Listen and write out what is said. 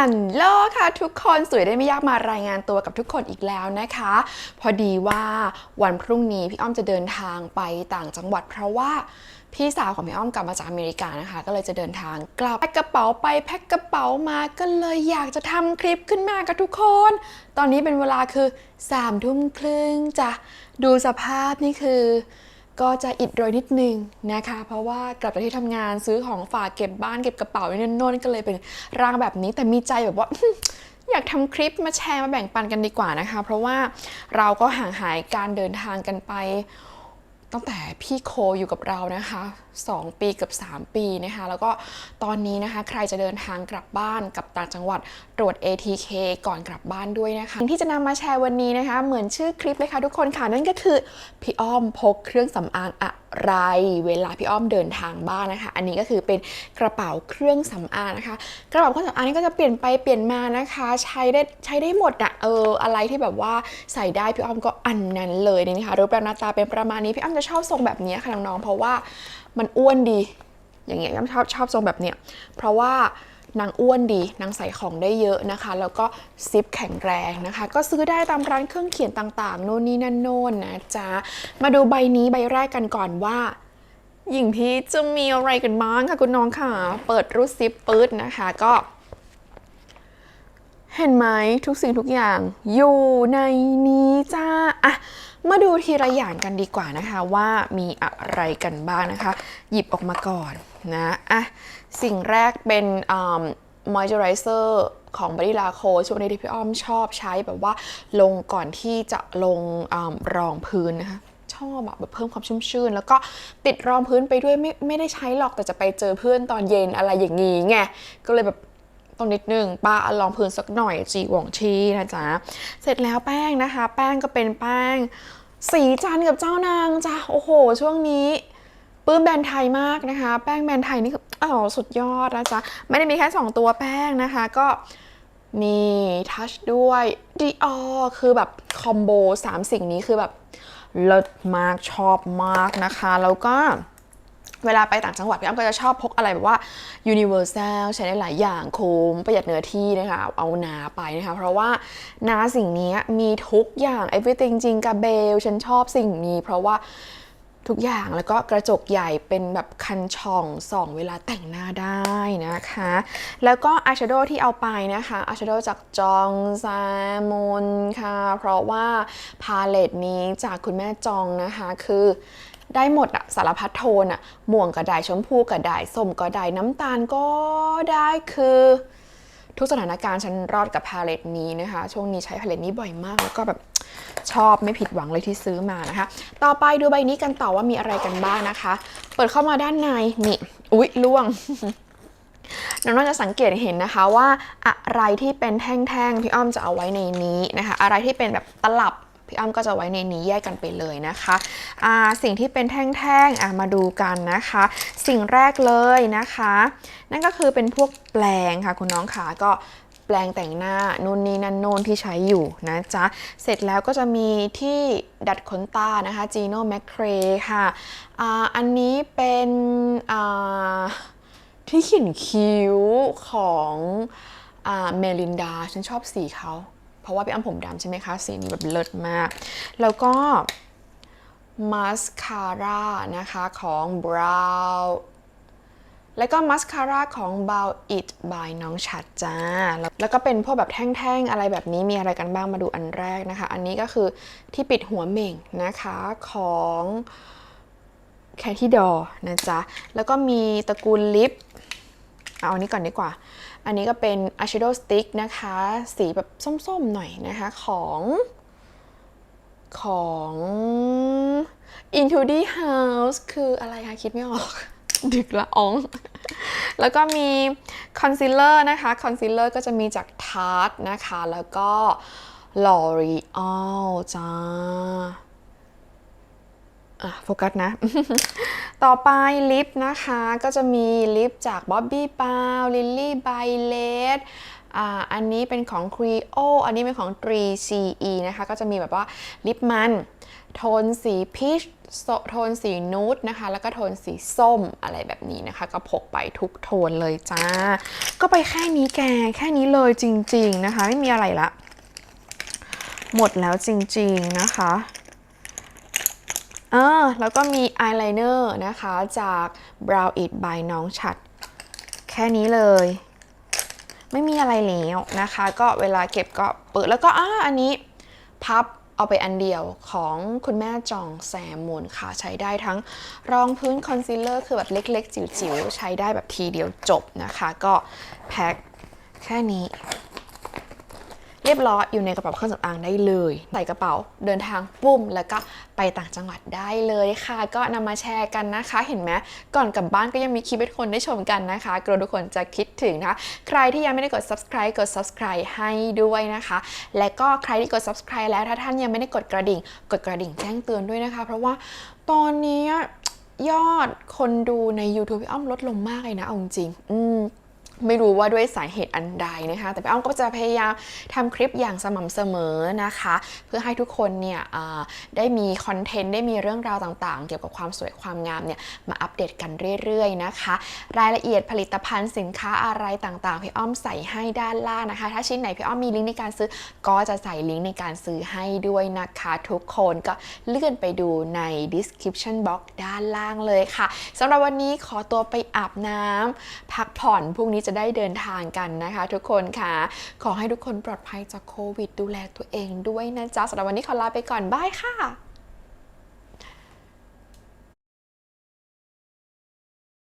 ฮัลโหลค่ะทุกคนสวยได้ไม่ยากมารายงานตัวกับทุกคนอีกแล้วนะคะ พอดีว่าวันพรุ่งนี้พี่อ้อมจะเดินทางไปต่างจังหวัด เพราะว่าพี่สาวของพี่อ้อมกลับมาจากอเมริกานะคะ ก็เลยจะเดินทางกลับแพ็คกระเป๋าไปแพ็คกระเป๋ามาก็เลยอยากจะทำคลิปขึ้นมากับทุกคน ตอนนี้เป็นเวลาคือ3ามทุ่มครึ่งจ้ะดูสภาพนี่คือ ก็จะอิดโรยนิดนึงนะคะ เพราะว่ากลับจากที่ทำงานซื้อของฝากเก็บบ้านเก็บกระเป๋าไว้นนก็เลยเป็นร่างแบบนี้ แต่มีใจแบบว่าอยากทำคลิปมาแชร์มาแบ่งปันกันดีกว่านะคะ เพราะว่าเราก็ห่างหายการเดินทางกันไป ตั้งแต่พี่โคอยู่กับเรานะคะ 2 ปีเกับ 3 ปีนะคะ แล้วก็ตอนนี้นะคะ ใครจะเดินทางกลับบ้านกับต่างจังหวัดตรวจ ATK ก่อนกลับบ้านด้วยนะคะสิ่งที่จะนำมาแชร์วันนี้นะคะ เหมือนชื่อคลิปเลยค่ะทุกคนค่ะ นั่นก็คือพี่อ้อมพกเครื่องสำอางอะ ไรเวลาพี่อ้อมเดินทางบ้านนะคะ อันนี้ก็คือเป็นกระเป๋าเครื่องสำอางนะคะ กระเป๋าเครื่องสำอางนี่ก็จะเปลี่ยนไปเปลี่ยนมานะคะ ใช้ได้ใช้ได้หมดอะเอออะไรที่แบบว่าใส่ได้พี่อ้อมก็อันนั้นเลยนี่ค่ะรูปร่างหน้าตาเป็นประมาณนี้พี่อ้อมจะชอบทรงแบบนี้ค่ะน้องๆเพราะว่ามันอ้วนดี อย่างเงี้ยพี่อ้อมชอบชอบทรงแบบเนี้ยเพราะว่า นางอ้วนดี นางใส่ของได้เยอะนะคะ แล้วก็ซิปแข็งแรงนะคะ ก็ซื้อได้ตามร้านเครื่องเขียนต่างๆ โน่นนี่นั่นโน่นนะจ๊ะ มาดูใบนี้ใบแรกกันก่อนว่าหญิงพีชจะมีอะไรกันบ้างค่ะคุณน้องค่ะ เปิดรูดซิปปื๊ดนะคะก็ เห็นไหมทุกสิ่งทุกอย่าง อยู่ในนี้จ้าอะมาดูทีละอย่างกันดีกว่านะคะว่ามีอะไรกันบ้างนะคะ หยิบออกมาก่อน นะอะสิ่งแรกเป็นมอยเจอไรเซอร์ของบ o ดี้ลาโคช่วงนี้ที่พี่อ้อมชอบใช้แบบว่าลงก่อนที่จะลงอรองพื้นนะคะชอบอะแบบเพิ่มความชุ่มชื่น แล้วก็ติดรองพื้นไปด้วยไม่ไม่ได้ใช้หรอกแต่จะไปเจอเพื่อนตอนเย็นอะไรอย่างงี้ไงก็เลยแบบต้องนิดนึงป้าลองพื้นสักหน่อยจีหวงชีนะจ๊ะเสร็จแล้วแป้งนะคะ แป้งก็เป็นแป้งสีจันทร์กับเจ้านางจ้ะโอ้โห ช่วงนี้ ปื้มแบรนด์ไทยมากนะคะ แป้งแบรนด์ไทยนี่คืออ๋อสุดยอดนะจ๊ะ ไม่ได้มีแค่ 2 ตัวแป้งนะคะ ก็นี่ทัชด้วยดีออคือแบบคอมโบ3 สิ่งนี้คือแบบเลิศมากชอบมากนะคะ แล้วก็เวลาไปต่างจังหวัดพี่อ้ำก็จะชอบพกอะไรแบบว่า universal ใช้ได้หลายอย่างคุ้มประหยัดเนื้อที่นะคะ เอานาไปนะคะ เพราะว่านาสิ่งนี้มีทุกอย่าง everything จริงกับเบล ฉันชอบสิ่งนี้ เพราะว่า ทุกอย่างแล้วก็กระจกใหญ่เป็นแบบคันช่องส่องเวลาแต่งหน้าได้นะคะ แล้วก็อายแชโดว์ที่เอาไปนะคะอายแชโดว์จากจองแซมอนค่ะ เพราะว่าพาเลตนี้จากคุณแม่จองนะคะคือได้หมดอะสารพัดโทนอะม่วงก็ได้ชมพูก็ได้ส้มก็ได้น้ำตาลก็ได้คือ ทุกสถานการณ์ฉันรอดกับพาเลตนี้นะคะ ช่วงนี้ใช้พาเลตนี้บ่อยมาก แล้วก็แบบชอบไม่ผิดหวังเลยที่ซื้อมานะคะ ต่อไปดูใบนี้กันต่อว่ามีอะไรกันบ้างนะคะ เปิดเข้ามาด้านในนี่อุ๊ยล่วงน้องๆจะสังเกตเห็นนะคะว่าอะไรที่เป็นแท่งๆพี่อ้อมจะเอาไว้ในนี้นะคะ อะไรที่เป็นแบบตลับ พี่อ้อมก็จะไว้ในนี้แยกกันไปเลยนะคะอ่าสิ่งที่เป็นแท่งๆมาดูกันนะคะ สิ่งแรกเลยนะคะ นั่นก็คือเป็นพวกแปลงค่ะคุณน้องขาก็แปลงแต่งหน้านู่นนี่นั่นโน่นที่ใช้อยู่นะจ๊ะ เสร็จแล้วก็จะมีที่ดัดขนตานะคะ Gino m c c r a e ค่ะออันนี้เป็นที่เขียนคิ้วของเมลินดา ฉันชอบสีเขา เพราะว่าพี่อ้ำผมดำใช่ไหมคะ สีนี้แบบเลิศมาก แล้วก็มาสคาร่านะคะของ Brow แล้วก็มัสคาร่าของ Bow It by น้องชัดจ้า แล้วก็เป็นพวกแบบแท่งๆ อะไรแบบนี้มีอะไรกันบ้างมาดูอันแรกนะคะ อันนี้ก็คือที่ปิดหัวเหม่งนะคะของแคที่ดอนะจ๊ะ แล้วก็มีตระกูลลิป เอาอันนี้ก่อนดีกว่า อันนี้ก็เป็น eyeshadow stick นะคะ สีแบบส้มๆหน่อยนะคะของของ Into the House คืออะไรคะ คิดไม่ออก ดึกละออง แล้วก็มีคอนซีลเลอร์นะคะ คอนซีลเลอร์ก็จะมีจาก Tarte นะคะ แล้วก็ L'Oreal จ้า อะโฟกัสนะ ต่อไปลิปนะคะ ก็จะมีลิปจาก Bobbi b r o w n Lily by l e t อ่าอันนี้เป็นของ Creo อันนี้เป็นของ 3CE นะคะ ก็จะมีแบบว่าลิปมัน โทนสีพีชโทนสีนูดนะคะ แล้วก็โทนสีส้มอะไรแบบนี้นะคะ ก็พกไปทุกโทนเลยจ้า ก็ไปแค่นี้แก แค่นี้เลยจริง ๆ นะคะ ไม่มีอะไรละ หมดแล้วจริง ๆ นะคะ เออแล้วก็มีอายไลเนอร์นะคะจาก Brow It by น้องฉัด แค่นี้เลย ไม่มีอะไรแล้วนะคะ ก็เวลาเก็บก็เปิดแล้วก็อ่าอันนี้พับเอาไปอันเดียวของคุณแม่จองแซมมูนค่ะ ใช้ได้ทั้งรองพื้นคอนซีลเลอร์คือแบบเล็ก ๆ จิ๋วๆ ใช้ได้แบบทีเดียวจบนะคะ ก็แพ็คแค่นี้ เรียบร้อยอยู่ในกระเป๋าเครื่องสำอางได้เลย ใส่กระเป๋าเดินทางปุ้ม แล้วก็ไปต่างจังหวัดได้เลยค่ะ ก็นำมาแชร์กันนะคะ เห็นไหมก่อนกลับบ้านก็ยังมีคลิปให้คนได้ชมกันนะคะกลัวทุกคนจะคิดถึงนะคะ ใครที่ยังไม่ได้กด subscribe กด subscribe ให้ด้วยนะคะ และก็ใครที่กด subscribe แล้วถ้าท่านยังไม่ได้กดกระดิ่ง กดกระดิ่งแจ้งเตือนด้วยนะคะ เพราะว่าตอนนี้ยอดคนดูใน YouTube พี่อ้อมลดลงมากเลยนะเอาจริงอืม ไม่รู้ว่าด้วยสาเหตุอันใดนะคะ แต่พี่อ้อมก็จะพยายามทำคลิปอย่างสม่ำเสมอนะคะ เพื่อให้ทุกคนเนี่ยได้มีคอนเทนต์ได้มีเรื่องราวต่างๆ เกี่ยวกับความสวยความงามเนี่ยมาอัปเดตกันเรื่อยๆนะคะ รายละเอียดผลิตภัณฑ์สินค้าอะไรต่างๆ พี่อ้อมใส่ให้ด้านล่างนะคะ ถ้าชิ้นไหนพี่อ้อมมีลิงก์ในการซื้อ ก็จะใส่ลิงก์ในการซื้อให้ด้วยนะคะทุกคนก็เลื่อนไปดูใน description box ด้านล่างเลยค่ะสำหรับวันนี้ขอตัวไปอาบน้ำพักผ่อนพรุ่งนี้จะได้เดินทางกันนะคะ ทุกคนค่ะ ขอให้ทุกคนปลอดภัยจากโควิด ดูแลตัวเองด้วยนะจ๊ะสำหรับวันนี้ขอลาไปก่อนบายค่ะ